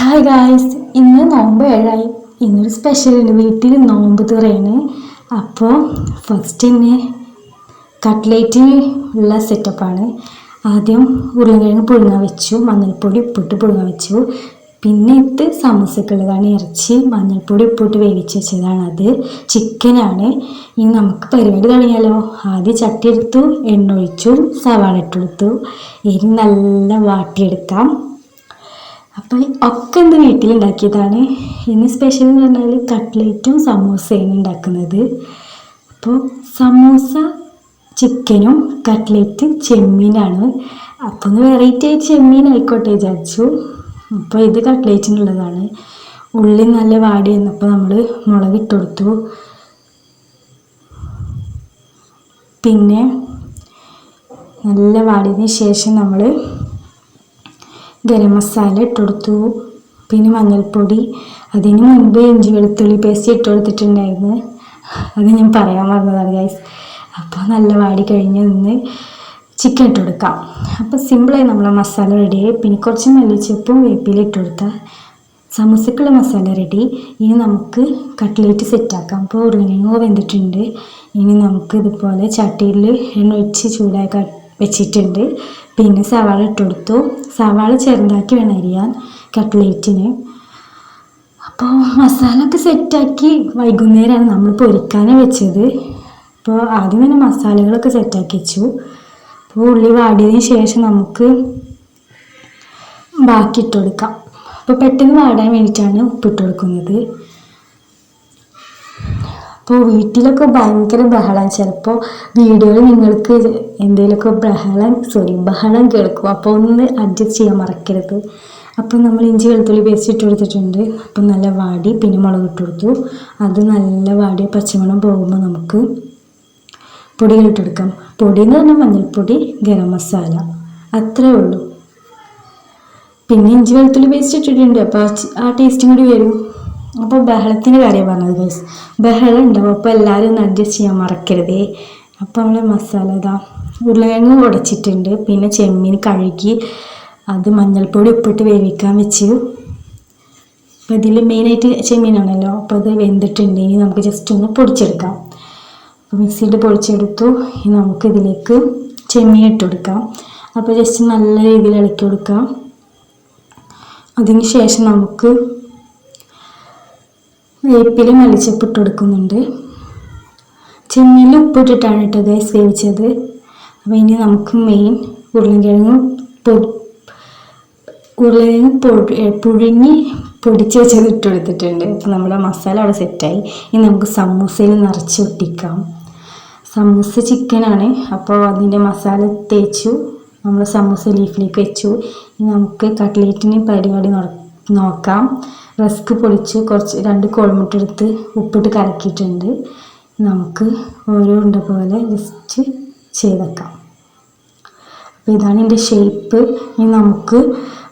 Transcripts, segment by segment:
Hi guys ഇന്ന് നോമ്പ് ഏഴായി. ഇന്നൊരു സ്പെഷ്യൽ ഉണ്ട് വീട്ടിൽ നോമ്പ് തുറയാണ്. അപ്പോൾ ഫസ്റ്റ് തന്നെ കട്ട്ലേറ്റ് ഉള്ള സെറ്റപ്പാണ് ആദ്യം ഉരുളക്കിഴങ്ങ് പുഴുങ്ങ വെച്ചു മഞ്ഞൾപ്പൊടി ഉപ്പിട്ട് പുഴുങ്ങ വെച്ചു. പിന്നെ ഇത് സമൂസക്കുള്ളതാണ്. ഇറച്ചി മഞ്ഞൾപ്പൊടി ഉപ്പിട്ട് വേവിച്ച് വെച്ചതാണ് അത്. ചിക്കനാണ് ഇനി നമുക്ക് പരിപാടി തുടങ്ങിയാലോ? ആദ്യം ചട്ടി എടുത്തു എണ്ണ ഒഴിച്ചു സവാള ഇട്ടെടുത്തു ഇനി നല്ല വാട്ടിയെടുക്കാം. അപ്പോൾ ഒക്കെ എന്ത് വീട്ടിലുണ്ടാക്കിയതാണ് ഇന്ന് സ്പെഷ്യൽ എന്ന് പറഞ്ഞാൽ കട്ട്ലേറ്റും സമൂസയാണ് ഉണ്ടാക്കുന്നത് അപ്പോൾ സമോസ ചിക്കനും കട്ട്ലേറ്റ് ചെമ്മീനാണ്. അപ്പോൾ ഒന്ന് വെറൈറ്റി ആയി ചെമ്മീൻ ആയിക്കോട്ടെ വിചാരിച്ചു. അപ്പോൾ ഇത് കട്ട്ലേറ്റിനുള്ളതാണ്. ഉള്ളി നല്ല വാടി വന്നപ്പോൾ നമ്മൾ മുളക് ഇട്ട് കൊടുത്തു. പിന്നെ നല്ല വാടിയതിന് ശേഷം നമ്മൾ ഗരം മസാല ഇട്ട് കൊടുത്തു പിന്നെ മഞ്ഞൾപ്പൊടി. അതിന് മുൻപ് ഇഞ്ചി വെളുത്തുള്ളി പേസ്റ്റ് ഇട്ട് കൊടുത്തിട്ടുണ്ടായിരുന്നു അത് ഞാൻ പറയാൻ മറന്നതാണ് ഗൈസ് അപ്പോൾ നല്ല വാടി കഴിഞ്ഞ് നിന്ന് ചിക്കൻ ഇട്ട് കൊടുക്കാം അപ്പോൾ സിമ്പിളായി നമ്മൾ മസാല റെഡിയായി പിന്നെ കുറച്ച് മല്ലിച്ചപ്പും വേപ്പില ഇട്ട് കൊടുത്താൽ സമൂസക്കുള്ള മസാല റെഡി ഇനി നമുക്ക് കട്ട്ലേറ്റ് സെറ്റാക്കാം അപ്പോൾ ഉരുളക്കിഴങ്ങ് വെന്തിട്ടുണ്ട്. ഇനി നമുക്ക് ഇതുപോലെ ചട്ടിയിൽ എണ്ണ ഒഴിച്ച് ചൂടാക്കാൻ വെച്ചിട്ടുണ്ട്. പിന്നെ സവാള ഇട്ടുകൊടുത്തു സവാള ചെറുതാക്കി വേണം അരിയാൻ. കട്ട്ലേറ്റിന്. അപ്പോൾ മസാല ഒക്കെ സെറ്റാക്കി വൈകുന്നേരമാണ് നമ്മൾ പൊരിക്കാനേ വെച്ചത്. അപ്പോൾ ആദ്യം തന്നെ മസാലകളൊക്കെ സെറ്റാക്കി വെച്ചു. അപ്പോൾ ഉള്ളി വാടിയതിന് ശേഷം നമുക്ക് ബാക്കി ഇട്ട് കൊടുക്കാം. അപ്പോൾ പെട്ടെന്ന് വാടാൻ വേണ്ടിയിട്ടാണ് ഉപ്പിട്ട് കൊടുക്കുന്നത്. അപ്പോൾ വീട്ടിലൊക്കെ ഭയങ്കര ബഹളം. ചിലപ്പോൾ വീഡിയോയിൽ നിങ്ങൾക്ക് എന്തെങ്കിലുമൊക്കെ ബഹളം സോറി ബഹളം കേൾക്കും. അപ്പോൾ ഒന്ന് അഡ്ജസ്റ്റ് ചെയ്യാൻ മറക്കരുത്. അപ്പോൾ നമ്മൾ ഇഞ്ചി വെളുത്തുള്ളി പേസ്റ്റ് ഇട്ട് കൊടുത്തിട്ടുണ്ട്. അപ്പം നല്ല വാടി പിന്നെ മുളക് ഇട്ട് കൊടുത്തു. അത് നല്ല വാടി പച്ചമണം പോകുമ്പോൾ നമുക്ക് പൊടികൾ ഇട്ടെടുക്കാം പൊടി എന്ന് പറഞ്ഞാൽ മഞ്ഞൾപ്പൊടി ഗരം മസാല. അത്രേ ഉള്ളൂ. പിന്നെ ഇഞ്ചി വെളുത്തുള്ളി പേസ്റ്റ് ഇട്ടിട്ടുണ്ട്. അപ്പോൾ ആ ടേസ്റ്റും കൂടി വരും. അപ്പോൾ ബഹളത്തിന്റെ കാര്യം പറഞ്ഞത് ഗൈസ് ബഹളം ഉണ്ടാവും അപ്പോൾ എല്ലാവരും ഒന്ന് അഡ്ജസ്റ്റ് ചെയ്യാൻ മറക്കരുതേ. അപ്പോൾ നമ്മൾ മസാല ഇതാ ഉരുളകിഴങ്ങ് ഉടച്ചിട്ടുണ്ട്. പിന്നെ ചെമ്മീൻ കഴുകി അത് മഞ്ഞൾപ്പൊടി ഉപ്പിട്ട് വേവിക്കാൻ വെച്ചു. അപ്പോൾ ഇതിൽ മെയിനായിട്ട് ചെമ്മീനാണല്ലോ അപ്പോൾ അത് വെന്തിട്ടുണ്ട്. ഇനി നമുക്ക് ജസ്റ്റ് ഒന്ന് പൊടിച്ചെടുക്കാം. അപ്പോൾ മിക്സിയിൽ പൊടിച്ചെടുത്തു. ഇനി നമുക്കിതിലേക്ക് ചെമ്മീൻ ഇട്ട് കൊടുക്കാം. അപ്പോൾ ജസ്റ്റ് നല്ല രീതിയിൽ ഇളക്കി കൊടുക്കാം. അതിന് ശേഷം നമുക്ക് വേപ്പില മലിച്ചപ്പിട്ട് കൊടുക്കുന്നുണ്ട്. ചെമ്മീനിൽ ഉപ്പിട്ടിട്ടാണ് കേട്ടോ ഗൈസ് വേവിച്ചത്. അപ്പോൾ ഇനി നമുക്ക് മെയിൻ ഉരുളൻകിഴങ്ങ് പൊടി ഉരുളക്കിഴങ്ങ് പൊടി പുഴുങ്ങി പൊടിച്ച് വെച്ചത് ഇട്ട് കൊടുത്തിട്ടുണ്ട്. അപ്പോൾ നമ്മുടെ മസാല അവിടെ സെറ്റായി. ഇനി നമുക്ക് സമൂസയിൽ നിറച്ച് ഒട്ടിക്കാം സമൂസ ചിക്കനാണ് അപ്പോൾ അതിന്റെ മസാല തേച്ചു. നമ്മൾ സമൂസ ലീഫിലേക്ക് വെച്ചു. ഇനി നമുക്ക് കട്ട്ലേറ്റിന് പരിപാടി നട- നോക്കാം. റസ്ക് പൊളിച്ച് കുറച്ച് രണ്ട് കോഴിമുട്ട എടുത്ത് ഉപ്പിട്ട് കലക്കിയിട്ടുണ്ട്. നമുക്ക് ഓരോ ഉണ്ട പോലെ ജസ്റ്റ് ചെയ്തേക്കാം അപ്പോൾ ഇതാണ് എന്റെ ഷേപ്പ് ഇനി നമുക്ക്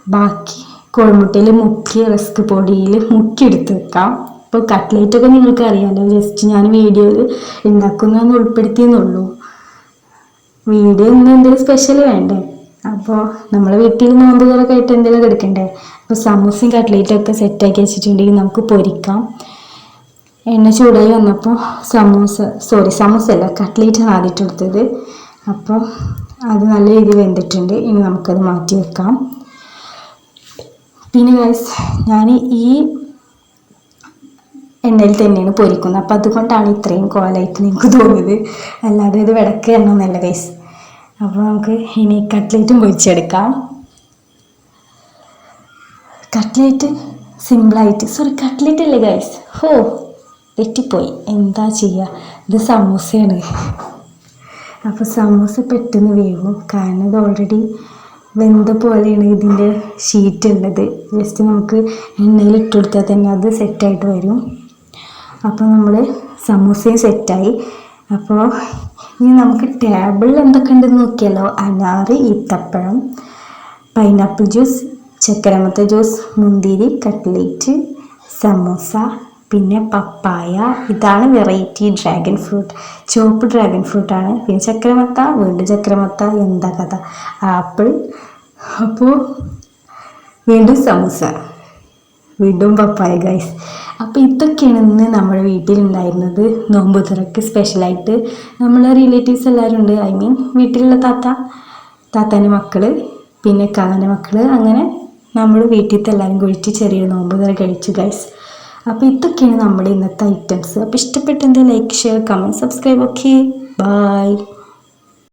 ബാക്കി കോഴിമുട്ടയിൽ മുക്കി റസ്ക് പൊടിയിൽ മുക്കി എടുത്ത് വെക്കാം ഇപ്പോൾ കട്ട്ലേറ്റൊക്കെ നിങ്ങൾക്ക് അറിയാമല്ലോ ജസ്റ്റ് ഞാൻ വീഡിയോയിൽ ഉണ്ടാക്കുന്നതെന്ന് ഉൾപ്പെടുത്തിയെന്നുള്ളൂ വീഡിയോ ഇന്ന് എന്തെങ്കിലും സ്പെഷ്യൽ വേണ്ടേ? അപ്പോൾ നമ്മൾ വീട്ടിൽ നോമ്പുകളൊക്കെ ആയിട്ട് എന്തെങ്കിലും എടുക്കണ്ടേ? അപ്പോൾ സമൂസയും കട്ട്ലേറ്റും ഒക്കെ സെറ്റാക്കി വെച്ചിട്ടുണ്ടെങ്കിൽ നമുക്ക് പൊരിക്കാം. എണ്ണ ചൂടായി വന്നപ്പോൾ സമൂസ സോറി സമൂസ അല്ല കട്ട്ലേറ്റ് ആദ്യം എടുത്തത്. അപ്പോൾ അത് നല്ല രീതിയിൽ വെന്തിട്ടുണ്ട്. ഇനി നമുക്കത് മാറ്റി വെക്കാം. പിന്നെ ഗൈസ് ഞാൻ ഈ എണ്ണയിൽ തന്നെയാണ് പൊരിക്കുന്നത്. അപ്പോൾ അതുകൊണ്ടാണ് ഇത്രയും കോലായിട്ട് നിങ്ങൾക്ക് തോന്നിയത്. അല്ലാതെ ഇത് വിടക്ക് എണ്ണമൊന്നുമല്ല ഗൈസ് അപ്പോൾ നമുക്ക് ഇനി കട്ട്ലേറ്റും പൊരിച്ചെടുക്കാം. കട്ട്ലേറ്റ് സിമ്പിളായിട്ട് സോറി കട്ട്ലേറ്റ് അല്ലേ ഗൈസ് ഹോ തെറ്റിപ്പോയി. എന്താ ചെയ്യുക ഇത് സമൂസയാണ്. അപ്പോൾ സമൂസ പെട്ടെന്ന് വേവും. കാരണം ഇത് ഓൾറെഡി വെന്ത പോലെയാണ് ഇതിന്റെ ഷീറ്റ് ഉള്ളത്. ജസ്റ്റ് നമുക്ക് എണ്ണയിൽ ഇട്ട് കൊടുത്താൽ തന്നെ അത് സെറ്റായിട്ട് വരും. അപ്പോൾ നമ്മൾ സമൂസയും സെറ്റായി അപ്പോൾ ഇനി നമുക്ക് ടേബിളിൽ എന്തൊക്കെ ഉണ്ടെന്ന് നോക്കിയാലോ. അനാറ് ഈത്തപ്പഴം പൈനാപ്പിൾ ജ്യൂസ് ചക്കരമത്ത ജ്യൂസ് മുന്തിരി കട്ട്ലേറ്റ് സമോസ പിന്നെ പപ്പായ. ഇതാണ് വെറൈറ്റി ഡ്രാഗൺ ഫ്രൂട്ട് ചുവപ്പ് ഡ്രാഗൺ ഫ്രൂട്ടാണ് പിന്നെ ചക്രമത്ത വീണ്ടും ചക്രമത്ത എന്താ കഥ. ആപ്പിൾ അപ്പോൾ വീണ്ടും സമോസ. വീണ്ടും പപ്പായ ഗൈസ് അപ്പോൾ ഇതൊക്കെയാണ് ഇന്ന് നമ്മുടെ വീട്ടിലുണ്ടായിരുന്നത്. നോമ്പ് തുറക്ക് സ്പെഷ്യലായിട്ട് നമ്മളെ റിലേറ്റീവ്സ് എല്ലാവരും ഉണ്ട്. ഐ മീൻ വീട്ടിലുള്ള താത്ത താത്താന്റെ മക്കൾ പിന്നെ കാന്റെ മക്കൾ അങ്ങനെ നമ്മൾ വീട്ടിലത്തെ എല്ലാവരും കുഴിച്ച് ചെറിയൊരു നോമ്പ് തുറ കഴിച്ചു ഗൈസ് അപ്പോൾ ഇതൊക്കെയാണ് നമ്മുടെ ഇന്നത്തെ ഐറ്റംസ് അപ്പോൾ ഇഷ്ടപ്പെട്ടെങ്കിൽ like share comment subscribe okay bye